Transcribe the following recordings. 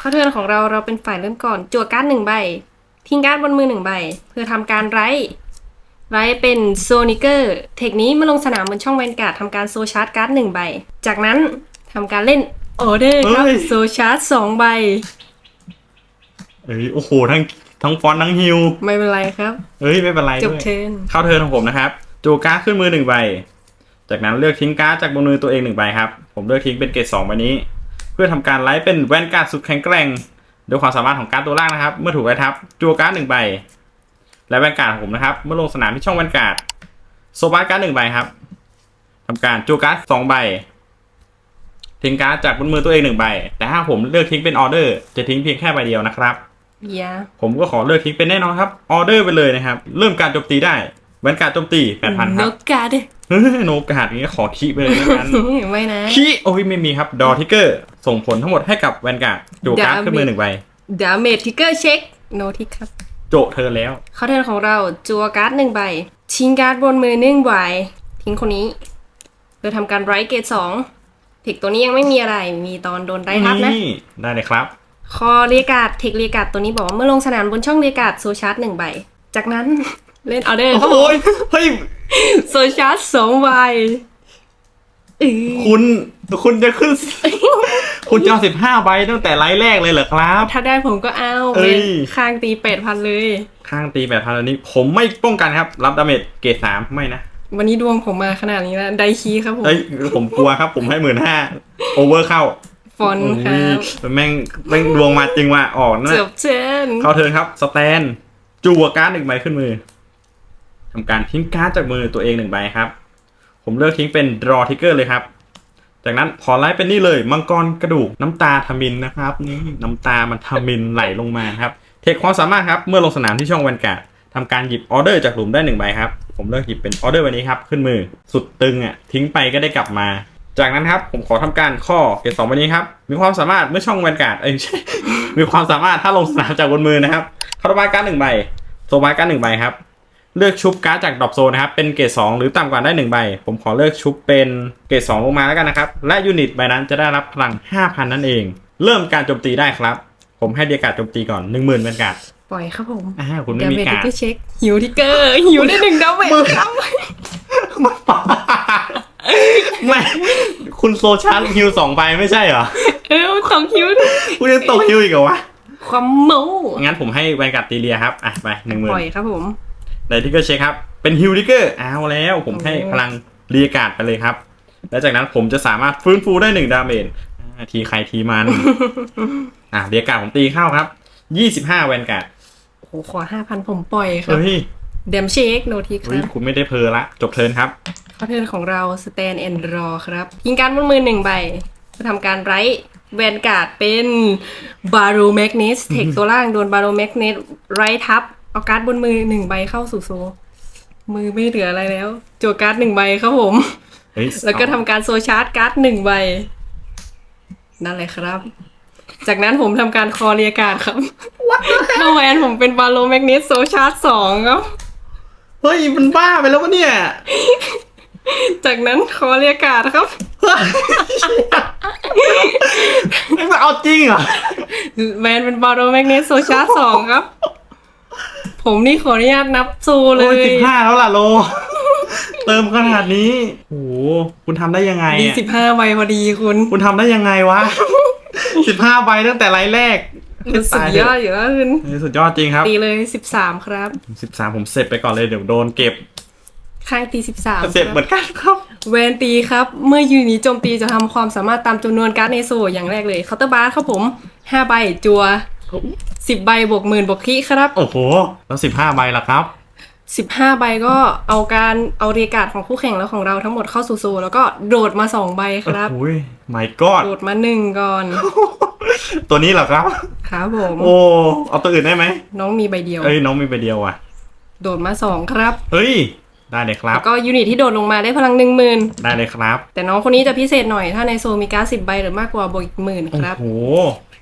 เข้าเทิร์นของเราเราเป็นฝ่ายเริ่มก่อน จั่วการ์ดหนึ่งใบ ทิ้งการ์ดบนมือหนึ่งใบ เพื่อทำการไรท์ไรท์เป็นโซนิเกอร์ เทคนี้เมื่อลงสนามบนช่องแวนการ์ดทำการโซชาร์จการ์ดหนึ่งใบ จากนั้นทำการเล่นออเดอร์ครับเฮ้ยโซชาร์จสองใบ เอ้ยโอ้โหทั้งทั้งฟอนต์ทั้งฮิว ไม่เป็นไรครับ เอ้ยไม่เป็นไรจบด้วยเทิร์นเข้าเทิร์นของผมนะครับจูการ์ดขึ้นมือหนึ่งใบ จากนั้นเลือกทิ้งการ์ดจากบนมือตัวเองหนึ่งใบครับ ผมเลือกทิ้งเป็นเกรดสองใบนี้เพื่อทำการไลฟ์เป็นแวนการ์ดสุดแข็งแกร่งโดยความสามารถของการ์ดตัวล่างนะครับ เมื่อถูกไล่ทับจูการ์ดหนึ่งใบ และแวนการ์ดของผมนะครับ เมื่อลงสนามที่ช่องแวนการ์ดโซบาร์การ์ดหนึ่งใบครับทำการจูการ์ดสองใบทิ้งการ์ดจากบนมือตัวเองหนึ่งใบ แต่ถ้าผมเลือกทิ้งเป็นออเดอร์จะทิ้งเพียงแค่ใบเดียวนะครับยาผมก็ขอเลือกทิ้งเป็นแน่นอนครับออเดอร์ไปเลยนะครับ เริ่มการโจมตีได้ แวนการดโจมตีแปดพันคนรับกการ์ดเฮ้ยโนกาดนี้ขอคีไปเลยแล้วกัน ไม่นะคีโอ้ยไม่มีครับดอทิกเกอร์ส่งผลทั้งหมดให้กับแวนการ์ดโจการ์ด Damage ขึ้นมือหนึ่งใบดาเมจทิกเกอร์เช็ค โนทิกครับ โจเธอแล้ว เข้าเทิร์นของเราจัวการ์ดหนึ่งใบชิงการ์ดบนมือหนึ่งใบทิ้งคนนี้เพื่อทำการไรเกตสองเทคตัวนี้ยังไม่มีอะไรมีตอนโดนได้ทับนะ นี่ได้เลยครับ คอเรียกาดเทคเรียกาดตัวนี้บอกว่าเมื่อลงสนามบนช่องเรียกาดโซชาร์จหนึ่งใบ จากนั้น เล่นออเดอร์ครับผมโอ้ยเฮ้ยโซชาร์จสองใบเออคุณคุณจะขึ้น คุณจะเอาสิบห้าใบตั้งแต่ไลฟ์แรกเลยเหรอครับ ถ้าได้ผมก็เอาเอ้เว้ยนข้างตีแปดพันเลย ข้างตีแบบพันอันนี้ ผมไม่ป้องกันครับ รับดาเมจเกรดสามไม่นะ วันนี้ดวงผมมาขนาดนี้แล้วไดคีครับผมเอ้ยผมกลัวครับ ผมให้หมื่นห้าโอเวอร์เข้าฟอนต์ครับโอ้ยแม่งแม่งดวงมาจริงว่ะออกนั่นเจ็น่ะบเช่นเข้าเทิร์นครับ สแตนจั่วการ์ดหนึ่งใบขึ้นมือ ทำการทิ้งการ์ดจากมือตัวเองหนึ่งใบครับ ผมเลือกทิ้งเป็น draw trigger เลยครับ จากนั้นขอไลฟ์เป็นนี่เลย มังกรกระดูกน้ำตาทมินนะครับนี่น้ำตามันทมินไหลลงมาครับ เทคความสามารถครับ เมื่อลงสนามที่ช่องแวนการ์ดทำการหยิบออเดอร์จากหลุมได้หนึ่งใบครับ ผมเลือกหยิบเป็นออเดอร์ใบนี้ครับ ขึ้นมือสุดตึงอะทิ้งไปก็ได้กลับมา จากนั้นครับผมขอทำการข้อเกรดสองใบนี้ครับ มีความสามารถเมื่อช่องแวนการ์ดเอ้ยไม่ใช่มีความสามารถถ้าลงสนามจากบนมือนะครับคาร์บายการ์ดหนึ่งใบโซบายการ์ดหนึ่งใบครับ เลือกชุบการ์ดจากดรอปโซนนะครับ เป็นเกรดสองหรือต่ำกว่าได้หนึ่งใบ ผมขอเลือกชุบเป็นเกรดสองลงมาแล้วกันนะครับ และยูนิตใบนั้นจะได้รับพลัง 5,000 นั่นเอง เริ่มการโจมตีได้ครับ ผมให้เดียการ์ดโจมตีก่อน 10,000เป็นการ์ดปล่อยครับผมอ่าคุณไม่ดามีเมจทิกากร์ดเกอร์เช็คหิวทิกเกอร์หิวได้หนึ่งดาเมจครับไม่คุณโซชาร์จฮิวสองใบไม่ใช่เหรอ เออสองหิวด้วยคุณยังตกฮิวอีกเหรอวะความโม้งั้นผมให้แวนการ์ดตีเลียครับอะไปหนึ่งหมื่ปนล่อยครับผม ในทิกเกอร์เช็คครับ เป็นฮิลทิกเกอร์เอาแล้วผมให้พลังเรียกการ์ดไปเลยครับ และจากนั้นผมจะสามารถฟื้นฟูได้หนึ่งดาเมจอ่าทีใครทีมันอะเรียกการ์ดผมตีเข้าครับยี่สิบห้าแวนการ์ดโอ้โหขอห้าพันผมปล่อยครับเฮ้ยเดมเช็คโนทีคเฮ้ยรับคุณไม่ได้เพอละ จบเทิร์นครับเข้าเทิร์นของเราสแตนแอนด์รอครับ ยิงการบนมือหนึ่งใบจะทำการไรแวนการ์ดเป็นบา r ูแมกเนสเทคตัวล่างโดนบา r ูแมกเนสไรทับ เอาการ์ดบนมือหนึ่งใบเข้าสู่โซ มือไม่เหลืออะไรแล้วจั่วการ์ดหนึ่งใบครับผม เฮ้ยแล้วก็ทำการโซชาร์จการ์ดหนึ่งใบ นั่นแหละครับ จากนั้นผมทำการคอเรียการ์ดครับถ้าแวนผมเป็นบาโลแมกเนสโซชาร์จสองครับ เฮ้ยมันบ้าไปแล้ววะเนี่ยจากนั้นคอเรียการ์ดครับมันเอาจริงเหรอ แวนเป็นบาโลแมกเนสโซชาร์จสองครับ ผมนี่ขออนุญาตนับซูเลโอ้ยยสิบห้าแล้วล่ะโล เติมขนาดนี้โอ้โหคุณทำได้ยังไงดีอะสิบห้าใบพอดีคุณคุณทำได้ยังไงวะ สิบห้าใบตั้งแต่ไลฟ์แรกสุดยอดอยู่แล้วคุณเฮ้ยสุดยอดจริงครับตีเลยสิบสามครับ สิบสามผมเสร็จไปก่อนเลยเดี๋ยวโดนเก็บข้างตีสิบสามเสร็จเหมือนกันครับแวนตีครับ เมื่อยูนิตโจมตีจะทำความสามารถตามจำนวนการ์ดในโซอย่างแรกเลยเคาน์เตอร์บาร์ครับผมห้าใบจัว สิบใบบวกหมื่นบวกคีครับโอ้โห แล้วสิบห้าใบละครับ สิบห้าใบก็เอาการเอาเรียกการ์ดของคู่แข่งแล้วของเราทั้งหมดเข้าสู่โซแล้วก็โดดมาสองใบครับโอ้ยไม่กอดโดดมาหนึ่งก่อน ตัวนี้เหรอครับ ครับผม โอ้เอาตัวอื่นได้ไหม น้องมีใบเดียว เอ้ยน้องมีใบเดียวอะ โดดมาสองครับ เฮ้ย ได้เลยครับ แล้วก็ยูนิตที่โดดลงมาได้พลังหนึ่งหมื่นได้เลยครับ แต่น้องคนนี้จะพิเศษหน่อยถ้าในโซมีการ์ดสิบใบหรือมากกว่าบวกอีกหมื่นโอ้ครับโห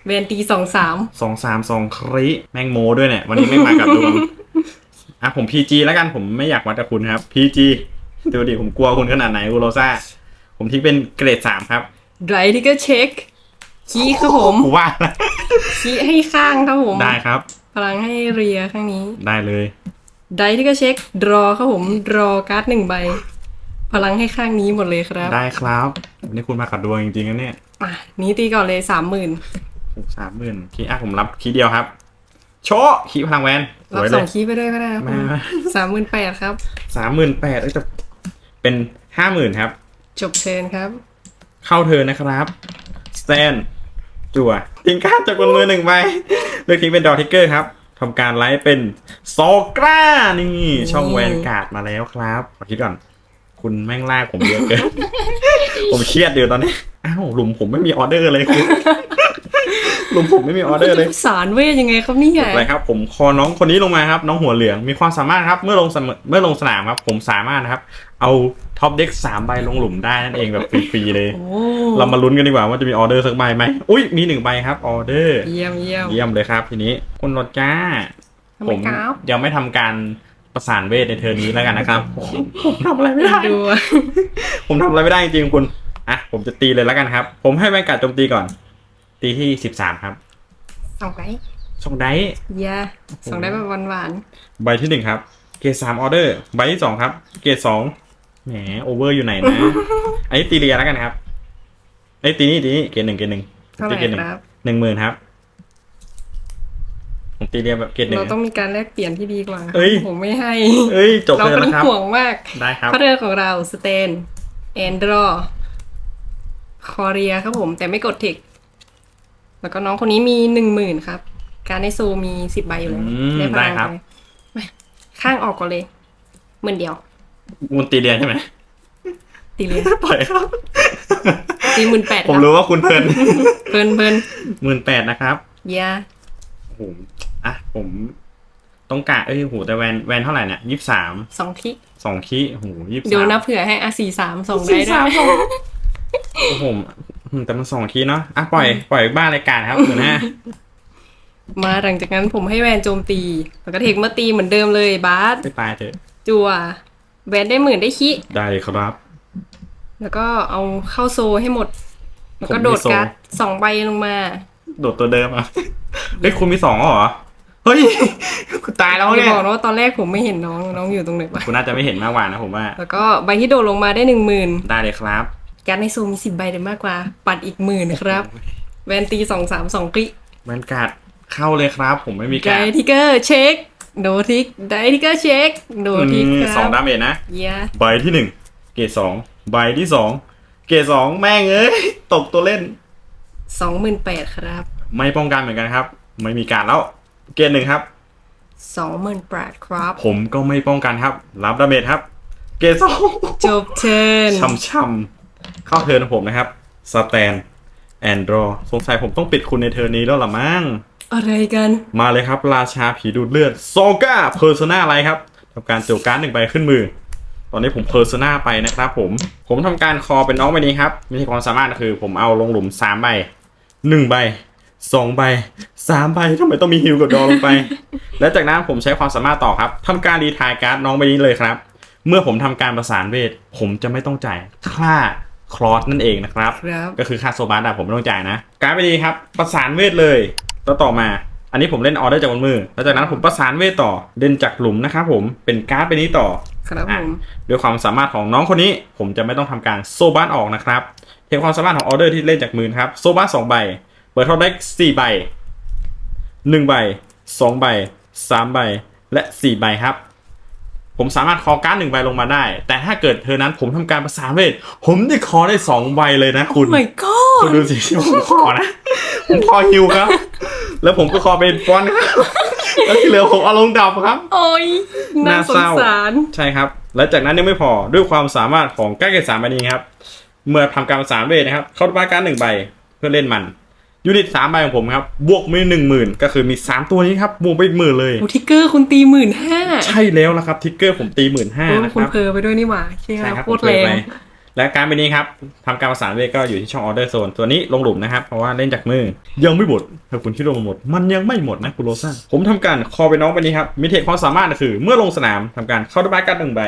แวนตีสองสามสองสามสองคริแม่งโมด้วยเนี่ย วันนี้ไม่มากับดวงอะผม PG แล้วกันผมไม่อยากวัดกับคุณครับ PG ดูดิผมกลัวคุณขนาดไหนอูโรซ่า ผมทิ้งเป็นเกรดสามครับไรที่ก็เช็คขี้ครับผมกูว่าแล้วขี้ให้ข้างครับผมได้ครับ พลังให้เรียข้างนี้ ได้เลยไดที่ก็เช็คดรอครับผมดรอการ์ดหนึ่งใบ พลังให้ข้างนี้หมดเลยครับ ได้ครับวันนี้คุณมาขัดดวงจริงๆนะเนี่ยอะนี้ตีก่อนเลยสามหมื่น สามหมื่นคีย์อะผมรับคีย์เดียวครับ โชว์คีย์พลังแวนสรับวยสเลอย งคีย์ไปด้วยก็ได้ครับมามา สามหมื่นแปดครับ สามหมื่นแปดจะเป็นห้าหมื่นครับ จบเชิญครับ เข้าเธอนะครับ สแตน จั่ว ทิ้งการ์ดจากบนมือหนึ่งใบเลือกทิ้งเป็นดอทิกเกอร์ครับทำการไลฟ์เป็นโซกรานี่ ช่องแวนการ์ดมาแล้วครับขอคิดก่อน คุณแม่งลากผมเยอะเกิน ผมเครียดอยู่ตอนนี้ อ้าวหลุมผมไม่มีออเดอร์เลยคุณห ลุมผมไม่มีออเดอร์เลย สารเวทยังไงครับเนี่ยอะไรครับ ผมคอน้องคนนี้ลงมาครับ น้องหัวเหลืองมีความสามารถครับ เมื่อลงสนามเมื่อลงสนามครับ ผมสามารถนะครับ เอาท็อปเด็กสามใบลงหลุมได้นั่นเองแบบฟรีๆเลยโอ้เรามาลุ้นกันดีกว่าว่าจะมีออเดอร์สักใบไหมอุ้ยมีหนึ่งใบครับออเดอร์ เยี่ยมเยี่ยมเยี่ยมเลยครับ ทีนี้คุณรถจ้าทำผไมมครับยังไม่ทำการประสานเวทในเทอร์นี้แล้วกันนะครับ ผมผมทำอะไรไม่ได้ดูผมทำอะไรไม่ได้จริงๆคุณอะผมจะตีเลยแล้วกันครับ ผมให้แวนการ์ดโจมตีก่อน ตีที่สิบสามครับ สองไดสองไดส์เย่สองไดแบบหวานใบที่หนึ่งครับ เกรดสามออเดอร์ ใบที่สองครับ เกรดสองแหมโอเวอร์อยู่ไหนนะ อันนี้ตีเรียแล้วกันครับไอ้ยตีนี่ตีนี่เกรดหนึ่งเกรดหนึ่งๆเท่าไหตีร่เกรดหนึ่งครับหนึ่งหมื่นครับผมตีเรียแบบเกรดหนึ่ง เรานะต้องมีการแลกเปลี่ยนที่ดีกว่าเอ้ย ผมไม่ให้ เอ้ยจบเราเลยเป็นแล้วครับ ห่วงมากได้ครับพระเรือของเราสเตนแอนดรอคอเรียครับผม แต่ไม่กดเทค แล้วก็น้องคนนี้มีหนึ่งหมื่นครับ การในโซมีสิบใบอยู่แล้วอืมพได้ลังครับ ไปมาข้างออกก่อนเลยหมื่นเดียวมุนตีเรียใช่ไหมตีเลยปล่อยครับ ตีหมื่นแปดผมครับรู้ว่าคุณเพลินเพลินเพลินหมื่นแปดนะครับเยาโอ้โหอะผมต้องกะเอ้ยโหแต่แวนแวนเท่าไหร่เนี่ยยี่สามสองที่สองคีโอ้โหยี่สาม เดี๋ยวนับเผื่อให้อาสี่สามสองได้สี่ได้สามสองโอ้โหอืม แต่มันสองคีเนาะอะปล่อยปล่อยบ้านรายการครับหมื่นห้ามาหลังจากนั้นผมให้แวนโจมตีแล้วก็เทคมาตีเหมือนเดิมเลยบาสไม่ตายเถอะจัวแวนได้หมื่นได้คิได้ครับ แล้วก็เอาเข้าโซให้หมด แล้วก็ผมมีโดดโซการ์ดสองใบลงมา โดดตัวเดิมอะเฮ้ยคุณมีสองแล้วเหรอเฮ้ยคุณตายแล้วอย่าเนี่ยบอกนะว่าตอนแรกผมไม่เห็นน้องน้องอยู่ตรงไหนวะคุณน่าจะไม่เห็นมากกว่านะผมว่า แล้วก็ใบที่โดดลงมาได้หนึ่งหมื่นได้เลยครับ การดในโซมีสิบใบเลยมากกว่า ปัดอีกหมื่นครับ แวนตีสองสามสองกริแวนการ์ดเข้าเลยครับ ผมไม่มีไดการดทิกเกอร์เช็ค โดทิกไดทิกเกอร์เช็ค โดทิกอืมคสรัองบดาเมจนะ เยาใบที่หนึ่งเกรดสองใบที่สองเกรดสองแม่งเอ้ย ตกตัวเล่น สองหมื่นแปดครับไม่ป้องกันเหมือนกันครับ ไม่มีการดแล้วเกรดหนึ่งครับ สองหมื่นแปดครับ ผมก็ไม่ป้องกันครับ รับดาเมจครับ เกรดสองจบเชิญ ช่ำๆ เข้าเทิร์นของผมนะครับสแตนแอนดรอสงสัยผมต้องปิดคุณในเทิร์นนี้แล้วล่ะมั้งอะไรกัน มาเลยครับ ราชาผีดูดเลือดโซก้าเพอร์ซนาอะไรครับทำการโจวการ์ดหนึ่งใบขึ้นมือ ตอนนี้ผมเพอร์ซนาไปนะครับผมผมทำการคอเป็นน้องใบนี้ครับไม่ใช่ความสามารถคือผมเอาลงหลุมสามใบหนึ่งใบสองใบสามใบทำไมต้องมีฮิวกับดอลงไป และจากนั้นผมใช้ความสามารถต่อครับทำการรีทายการ์ดน้องใบนี้เลยครับ เมื่อผมทำการประสานเวทผมจะไม่ต้องจ่ายค่า คลอสนั่นเองนะครับ ครับก็คือค่าโซบาร์ดผมไม่ต้องจ่ายนะ การดไปดีครับ ประสานเวทเลยแล้วต่อมา อันนี้ผมเล่นออเดอร์จากบนมือแล้วจากนั้นผมประสานเวทต่อเล่นจากหลุมนะครับผมเป็นการ์ดไปนี้ต่อ ครับผอะ มด้วยความสามารถของน้องคนนี้ ผมจะไม่ต้องทำการโซบาร์ออกนะครับเพียงความสามารถของออเดอร์ที่เล่นจากมือนะครับ โซบาร์สองใบ เปิดเท่าได้สี่ใบหนึ่งใบสองใบสามใบ และสี่ใบครับ ผมสามารถคอการ์ดหนึ่งใบลงมาได้ แต่ถ้าเกิดเธอนั้นผมทำการประสานเวทผมได้คอได้สองใบเลยนะคุณไม่ก็คุณดูสิที่ผมคอนะ ผมคอฮิวครับ แล้วผมก็คอเป็นฟอนต์ครับแล้วที่เหลือผมเอาลงดับครับ โอ้ยน่าน่าสเศงร้าสารใช่ครับ และจากนั้นยังไม่พอด้วยความสามารถของก้าเกตสามใบนี้ครับ เมื่อทำการประสานเวทนะครับ เข้าบ้านการดหนึ่งใบเพื่อเล่นมัน ยูนิตสามใบของผมครับ บวกมีหนึ่งหมื่นก็คือมีสามตัวนี้ครับ บวกไปอีกหมื่นเลย โอ้ทิกเกอร์คุณตีหมื่นห้าใช่แล้วละครับ ทิกเกอร์ผมตีหมื่นห้าโอ้นะคคุณรับ เพลอไปด้วยนี่หว่าใช่ไหมใช่ครับโคตรแรงผมเคยไปและการเป็นนี้ครับทำการประสานเวทก็อยู่ที่ช่องออเดอร์โซนตัวนี้ลงหลุมนะครับ เพราะว่าเล่นจากมือ ยังไม่หมดถ้าคุณคิดว่ามันหมด มันยังไม่หมดนะคุณโรซันผมทำการคอไปน้องไปนี้ครับมีเทคความสามารถก็คือ เมื่อลงสนามทำการเข้าดับบ้านการดหนึ่งใบ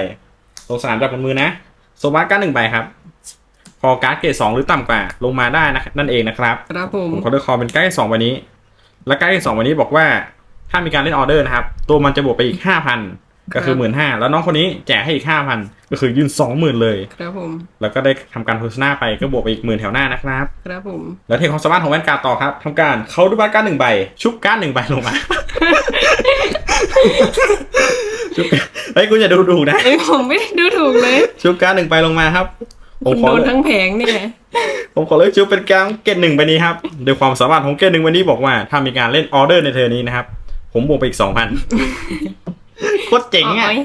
ลงสนามจากบนมือนะโซบาการดหนึ่งใบครับ พอการ์ดเกรดสองหรือต่ำกว่าลงมาได้นะนั่นเองนะครับครับผมผมขอเลือกคอเป็นการ์ดเกรดสองวันนี้ และการ์ดเกรดสองวันนี้บอกว่าถ้ามีการเล่นออเดอร์นะครับ ตัวมันจะบวกไปอีกห้าพันก็คือหมื่นห้าแล้วน้องคนนี้แจกให้อีกห้าพันก็คือยื่นสองหมื่นเลย ครับผม แล้วก็ได้ทำการโฆษณาไปก็บวกไปอีกหมื่นแถวหน้านะครับ ครับผม แล้วเทคความสามารถของแวนการ์ดต่อครับทำการเขาดูบัตรการ์ดหนึ่งใบ ชุบการ์ดหนึ่งใบลงมาชุบเฮ้ยคุณอย่าดูถูกนะเอ้ยผมไม่ได้ดูถูกเลย ชุบการ์ดหนึ่งใบลงมาครับ ผมคุณขอโดนเลือกทั้งแผงเนี่ยผมขอเลือกชุบเป็นการ์ดเกตหนึ่งใบนี้ครับโดยความสามารถของเกตหนึ่งใบนี้บอกว่า ถ้ามีการเล่นออเดอร์ในเทอร์นี้นะครับ ผมบวกไปอีกสองพันโคตรเจ๋งอะโย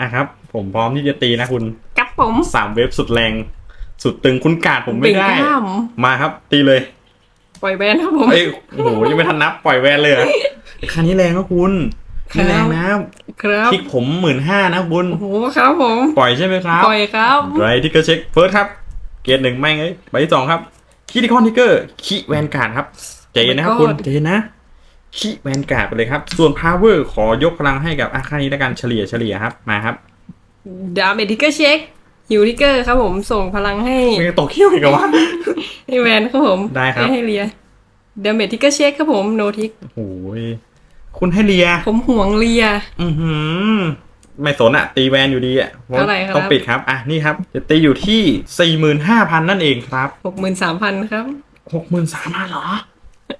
อะครับ ผมพร้อมที่จะตีนะคุณกับผมสามเวฟสุดแรง สุดตึงคุณกาดผมไม่ได้เบ่งกล้ามมาครับ ตีเลย ปล่อยแบนครับผมเอ้ยโอ้โหยังไม่ทันนับปล่อยแวนเลยเหรอคันนี้แรงนะคุณ ครับนี่แรงนะครับคลิกผมหมื่นห้านะคุณโอ้โหครับผมปล่อยใช่ไหมครับปล่อยครับไรที่ก็เช็คเฟิร์สครับ เกรดหนึ่งแม่งเอ้ยใบที่สองครับคีดิคอนทิกเกอร์คีแวนการ์ดครับใจเย็นนะครับคุณใจเย็นนะคีแวนการ์ดไปเลยครับ ส่วนพาวเวอร์ขอยกพลังให้กับอาคานี้แล้วกันเฉลี่ยเฉลี่ยครับมาครับดาเมจทิกเกอร์เช็คฮิวทิกเกอร์ครับผมส่งพลังให้ไม่งั้นตกเขี้ยวอีกเหรอวะให้แวนครับผมได้ครับให้เลียดาเมจทิกเกอร์เช็คครับผมโนทิกโอ้โห คุณให้เลีย ผมห่วงเลีย อือหือ ไม่สนอะตีแวนอยู่ดีอะพะเท่าไหร่ครับ ต้องปิดครับ อะ นี่ครับจะตีอยู่ที่สี่หมื่นห้าพันนั่นเองครับ หกหมื่นสามพันครับหกหมื่นสามพันเหรอ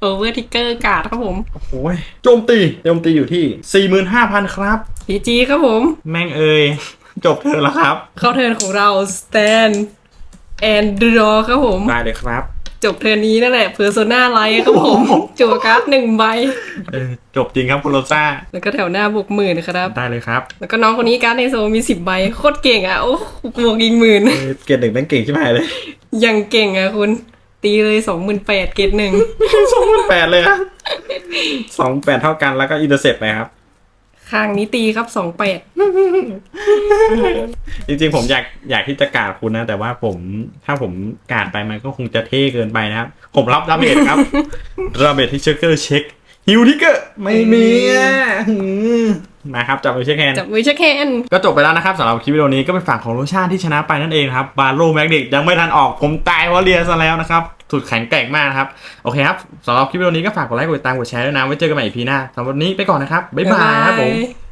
โอเวอร์ทิกเกอร์การ์ดครับผม โอ้โหยโจมตีโจมตีอยู่ที่สี่หมื่นห้าพันครับ พีจีครับผม แม่งเอ่ยจบเธอแล้วครับ เข้าเทิร์นของเราสแตนแอนดรอครับผม ได้เลยครับ จบเทิร์นนี้นั่นแหละเพอร์โซนาไลท์ครับผมจั่วการ์ดหนึ่งใบเออจบจริงครับคุณโรซ่า แล้วก็แถวหน้าบวกหมื่นครับ ได้เลยครับ แล้วก็น้องคนนี้การ์ดในโซมีสิบใบโคตรเก่งอะ โอ้บวกอีกหมื่นเออเกรดหนึ่งแม่งเก่งใช่ไหมเลย ยังเก่งอะคุณ ตีเลยสองหมื่นแปดเกตหนึ่งสองพันแปดเลยอะสองแปดเท่ากันแล้วก็อินเตอร์เซ็ปไปครับ ข้างนี้ตีครับสองแปดจริงๆผมอยากอยากที่จะกาดคุณนะ แต่ว่าผมถ้าผมกาดไปมันก็คงจะเท่เกินไปนะครับ ผมรับดาเมจครับดาเมจที่เช็คเกอร์เช็คฮิวทิกเกอร์ไม่มีอะหืมมาครับจับมือเช็คแฮนด์จับมือเช็คแคนก็จบไปแล้วนะครับสำหรับคลิปวิดีโอนี้ก็เป็นฝั่งของโรชาที่ชนะไปนั่นเองครับบาโลแมกเนตยังไม่ทันออกผมตายเพราะเรียนซะแล้วนะครับ สุดแข็งแกร่งมากนะครับ โอเคครับสำหรับคลิปวิดีโอนี้ก็ฝากกดไลค์กดติดตามกดแชร์ด้วยนะไว้เจอกันใหม่อีพีหน้าสำหรับวันนี้ไปก่อนนะครับบ๊ายบายครับผม